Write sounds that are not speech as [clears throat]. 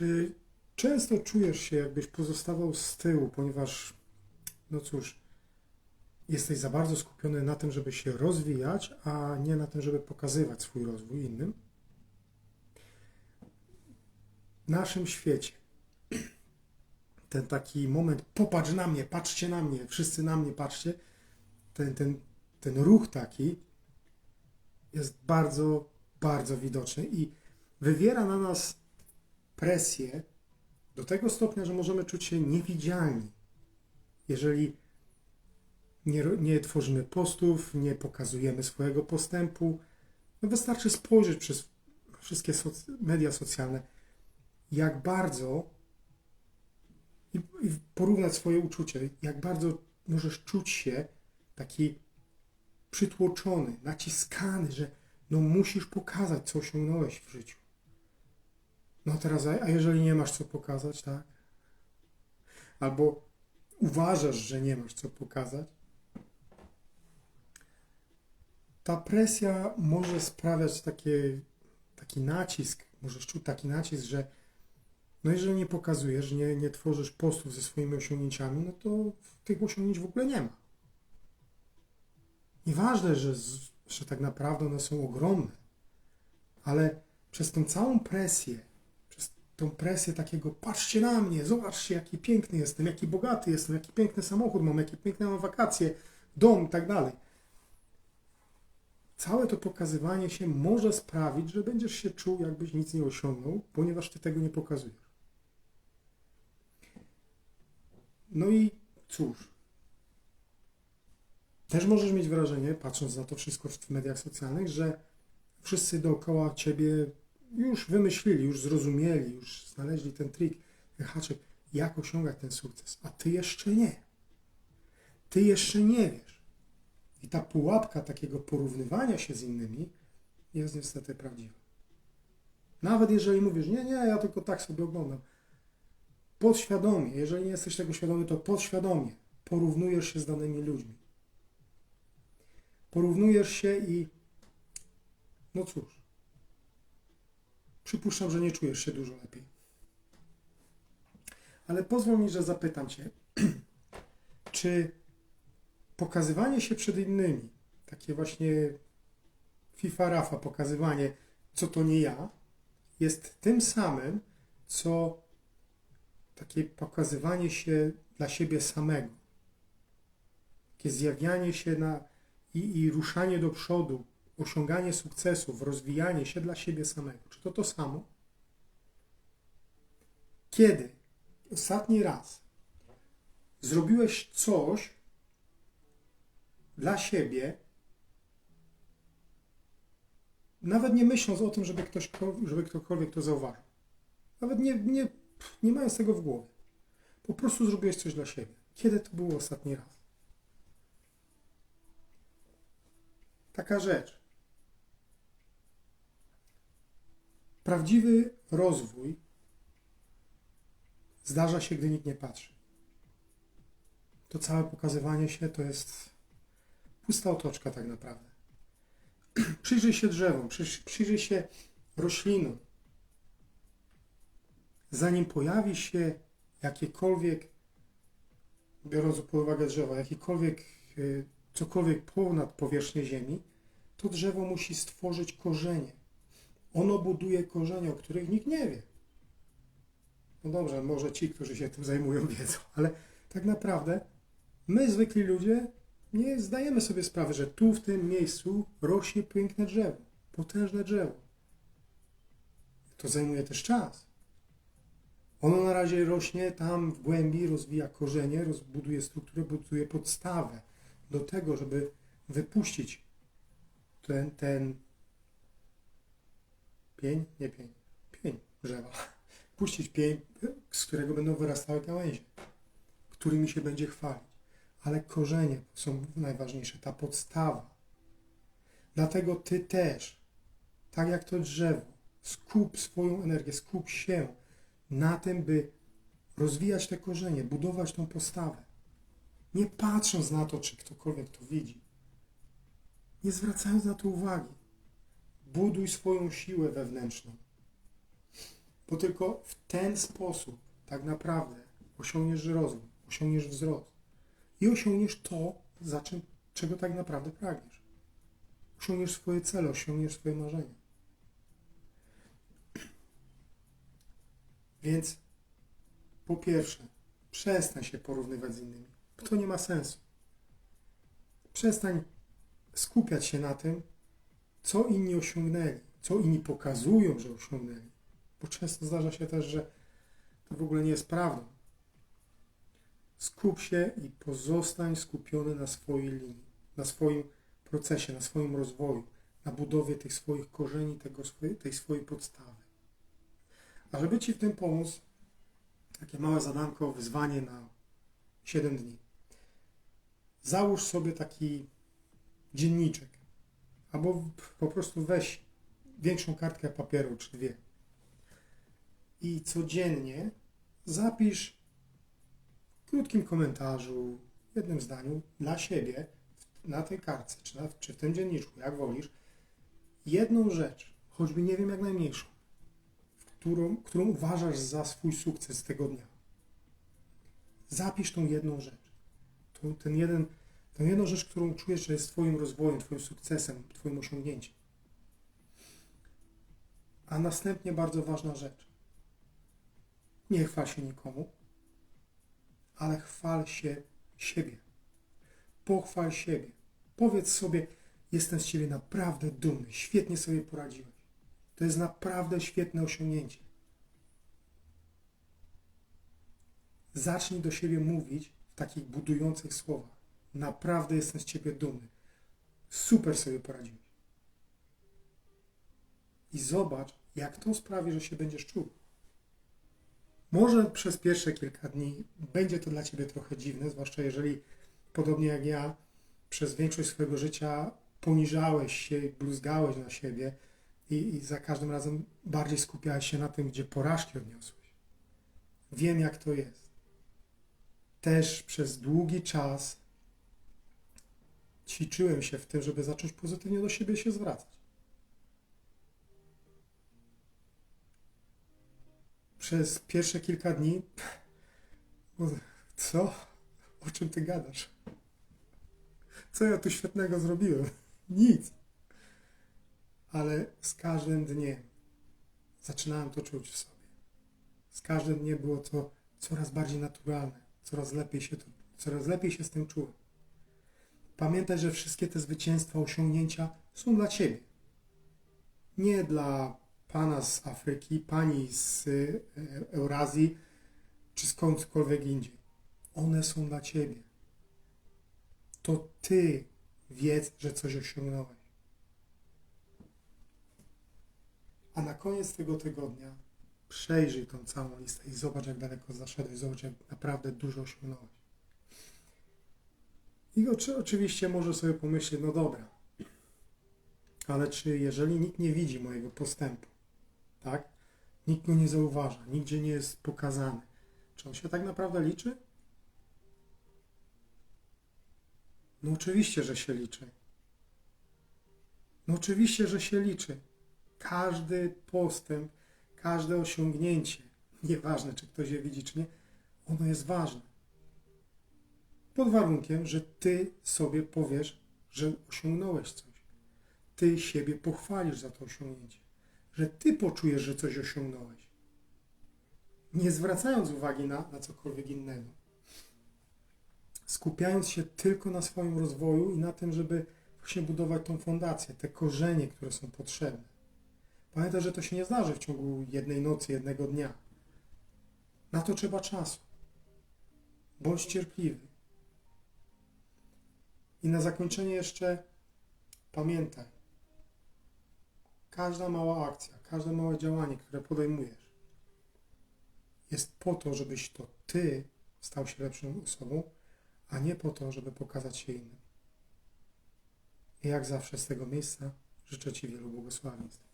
Czy często czujesz się, jakbyś pozostawał z tyłu, ponieważ, no cóż, jesteś za bardzo skupiony na tym, żeby się rozwijać, a nie na tym, żeby pokazywać swój rozwój innym? W naszym świecie ten taki moment, popatrz na mnie, patrzcie na mnie, wszyscy na mnie, patrzcie, ten, ten, ten ruch taki jest bardzo, bardzo widoczny i wywiera na nas presję do tego stopnia, że możemy czuć się niewidzialni, jeżeli nie, nie tworzymy postów, nie pokazujemy swojego postępu. No wystarczy spojrzeć przez wszystkie soc- media socjalne, jak bardzo i, i porównać swoje uczucie, jak bardzo możesz czuć się taki przytłoczony, naciskany, że no musisz pokazać, co osiągnąłeś w życiu. No teraz, a jeżeli nie masz co pokazać, tak? Albo uważasz, że nie masz co pokazać, ta presja może sprawiać takie, taki nacisk, możesz czuć taki nacisk, że no jeżeli nie pokazujesz, nie, nie tworzysz postów ze swoimi osiągnięciami, no to tych osiągnięć w ogóle nie ma. Nieważne, że, że tak naprawdę one są ogromne, ale przez tą całą presję, tą presję takiego patrzcie na mnie, zobaczcie jaki piękny jestem, jaki bogaty jestem, jaki piękny samochód mam, jakie piękne mam wakacje, dom i tak dalej. Całe to pokazywanie się może sprawić, że będziesz się czuł, jakbyś nic nie osiągnął, ponieważ ty tego nie pokazujesz. No i cóż, też możesz mieć wrażenie, patrząc na to wszystko w mediach socjalnych, że wszyscy dookoła ciebie już wymyślili, już zrozumieli, już znaleźli ten trik, ten haczyk, jak osiągać ten sukces, a ty jeszcze nie. Ty jeszcze nie wiesz. I ta pułapka takiego porównywania się z innymi jest niestety prawdziwa. Nawet jeżeli mówisz, nie, nie, ja tylko tak sobie oglądam. Podświadomie, jeżeli nie jesteś tego świadomy, to podświadomie porównujesz się z danymi ludźmi. Porównujesz się i no cóż, przypuszczam, że nie czujesz się dużo lepiej. Ale pozwól mi, że zapytam Cię, [clears throat] czy pokazywanie się przed innymi, takie właśnie FIFA Rafa, pokazywanie, co to nie ja, jest tym samym, co takie pokazywanie się dla siebie samego. Takie zjawianie się na, i, i ruszanie do przodu, osiąganie sukcesów, rozwijanie się dla siebie samego. Czy to to samo? Kiedy ostatni raz zrobiłeś coś dla siebie, nawet nie myśląc o tym, żeby, ktoś, żeby ktokolwiek to zauważył. Nawet nie, nie, nie mając tego w głowie. Po prostu zrobiłeś coś dla siebie. Kiedy to było ostatni raz? Taka rzecz. Prawdziwy rozwój zdarza się, gdy nikt nie patrzy. To całe pokazywanie się to jest pusta otoczka tak naprawdę. [clears throat] Przyjrzyj się drzewom, przyjrzyj, się roślinom. Zanim pojawi się jakiekolwiek, biorąc pod uwagę drzewa, jakiekolwiek, y, cokolwiek ponad powierzchnię ziemi, to drzewo musi stworzyć korzenie. Ono buduje korzenie, o których nikt nie wie. No dobrze, może ci, którzy się tym zajmują, wiedzą, ale tak naprawdę my, zwykli ludzie, nie zdajemy sobie sprawy, że tu, w tym miejscu rośnie piękne drzewo, potężne drzewo. To zajmuje też czas. Ono na razie rośnie tam w głębi, rozwija korzenie, rozbuduje strukturę, buduje podstawę do tego, żeby wypuścić ten, ten pień, nie pień, pień drzewa. [laughs] Puścić pień, z którego będą wyrastały gałęzie, którymi się będzie chwalić. Ale korzenie są najważniejsze, ta podstawa. Dlatego ty też, tak jak to drzewo, skup swoją energię, skup się na tym, by rozwijać te korzenie, budować tą postawę. Nie patrząc na to, czy ktokolwiek to widzi. Nie zwracając na to uwagi. Buduj swoją siłę wewnętrzną. Bo tylko w ten sposób tak naprawdę osiągniesz rozwój, osiągniesz wzrost i osiągniesz to, za czym, czego tak naprawdę pragniesz. Osiągniesz swoje cele, osiągniesz swoje marzenia. [clears throat] Więc po pierwsze, przestań się porównywać z innymi, to nie ma sensu. Przestań skupiać się na tym, co inni osiągnęli, co inni pokazują, że osiągnęli. Bo często zdarza się też, że to w ogóle nie jest prawdą. Skup się i pozostań skupiony na swojej linii, na swoim procesie, na swoim rozwoju, na budowie tych swoich korzeni, tego tej swojej podstawy. A żeby Ci w tym pomóc, takie małe zadanko, wyzwanie na 7 dni. Załóż sobie taki dzienniczek, albo po prostu weź większą kartkę papieru, czy dwie. I codziennie zapisz w krótkim komentarzu, jednym zdaniu dla siebie na tej kartce, czy, na, czy w tym dzienniczku, jak wolisz, jedną rzecz, choćby nie wiem jak najmniejszą, którą, którą uważasz za swój sukces tego dnia. Zapisz tą jedną rzecz. Tą, ten jeden, tę jedną rzecz, którą czujesz, że jest Twoim rozwojem, Twoim sukcesem, Twoim osiągnięciem. A następnie bardzo ważna rzecz. Nie chwal się nikomu, ale chwal się siebie. Pochwal siebie. Powiedz sobie, jestem z Ciebie naprawdę dumny, świetnie sobie poradziłeś. To jest naprawdę świetne osiągnięcie. Zacznij do siebie mówić w takich budujących słowach. Naprawdę jestem z Ciebie dumny. Super sobie poradziłeś. I zobacz, jak to sprawi, że się będziesz czuł. Może przez pierwsze kilka dni będzie to dla Ciebie trochę dziwne, zwłaszcza jeżeli, podobnie jak ja, przez większość swojego życia poniżałeś się, bluzgałeś na siebie i, i za każdym razem bardziej skupiałeś się na tym, gdzie porażki odniosłeś. Wiem, jak to jest. Też przez długi czas ćwiczyłem się w tym, żeby zacząć pozytywnie do siebie się zwracać. Przez pierwsze kilka dni, co? O czym ty gadasz? Co ja tu świetnego zrobiłem? Nic. Ale z każdym dniem zaczynałem to czuć w sobie. Z każdym dniem było to coraz bardziej naturalne, coraz lepiej się, to, coraz lepiej się z tym czułem. Pamiętaj, że wszystkie te zwycięstwa, osiągnięcia są dla Ciebie. Nie dla pana z Afryki, pani z e, Eurazji, czy skądkolwiek indziej. One są dla Ciebie. To Ty wiedz, że coś osiągnąłeś. A na koniec tego tygodnia przejrzyj tą całą listę i zobacz, jak daleko zaszedłeś, zobacz, jak naprawdę dużo osiągnąłeś. I oczy, oczywiście może sobie pomyśleć, no dobra, ale czy jeżeli nikt nie widzi mojego postępu, tak? Nikt go nie zauważa, nigdzie nie jest pokazany. Czy on się tak naprawdę liczy? No oczywiście, że się liczy. No oczywiście, że się liczy. Każdy postęp, każde osiągnięcie, nieważne czy ktoś je widzi, czy nie, ono jest ważne. Pod warunkiem, że ty sobie powiesz, że osiągnąłeś coś. Ty siebie pochwalisz za to osiągnięcie że ty poczujesz, że coś osiągnąłeś. Nie zwracając uwagi na, na cokolwiek innego. Skupiając się tylko na swoim rozwoju i na tym, żeby właśnie budować tą fondację, te korzenie, które są potrzebne. Pamiętaj, że to się nie zdarzy w ciągu jednej nocy, jednego dnia. Na to trzeba czasu. Bądź cierpliwy. I na zakończenie jeszcze pamiętaj, Każda mała akcja, każde małe działanie, które podejmujesz, jest po to, żebyś to ty stał się lepszą osobą, a nie po to, żeby pokazać się innym. I jak zawsze z tego miejsca życzę Ci wielu błogosławieństw.